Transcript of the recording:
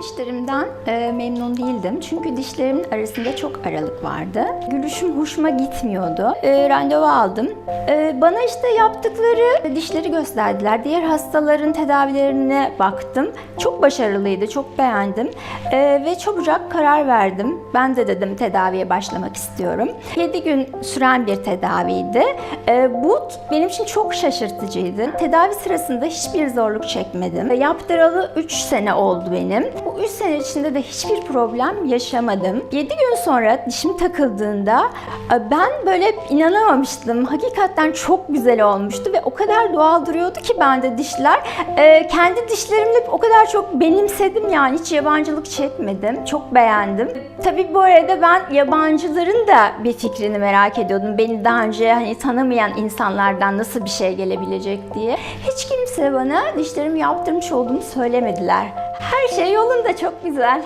Dişlerimden e, memnun değildim. Çünkü dişlerimin arasında çok aralık vardı. Gülüşüm hoşuma gitmiyordu. E, randevu aldım. E, bana işte yaptıkları dişleri gösterdiler. Diğer hastaların tedavilerine baktım. Çok başarılıydı, çok beğendim. E, ve çabucak karar verdim. Ben de dedim tedaviye başlamak istiyorum. 7 gün süren bir tedaviydi. E, bu benim için çok şaşırtıcıydı. Tedavi sırasında hiçbir zorluk çekmedim. E, Yaptıralı 3 sene oldu benim. 3 sene içinde de hiçbir problem yaşamadım. 7 gün sonra dişim takıldığında e, ben böyle inanamamıştım. Hakikaten çok güzel olmuştu ve o kadar doğal duruyordu ki bende dişler. E, kendi dişlerimle o kadar çok benimsedim yani hiç yabancılık çekmedim. Çok beğendim. Tabii bu arada ben yabancıların da bir fikrini merak ediyordum. Beni daha önce hani tanımayan insanlardan nasıl bir şey gelebilecek diye. Hiç kimse bana dişlerimi yaptırmış olduğumu söylemediler. Her şey yolunda çok güzel.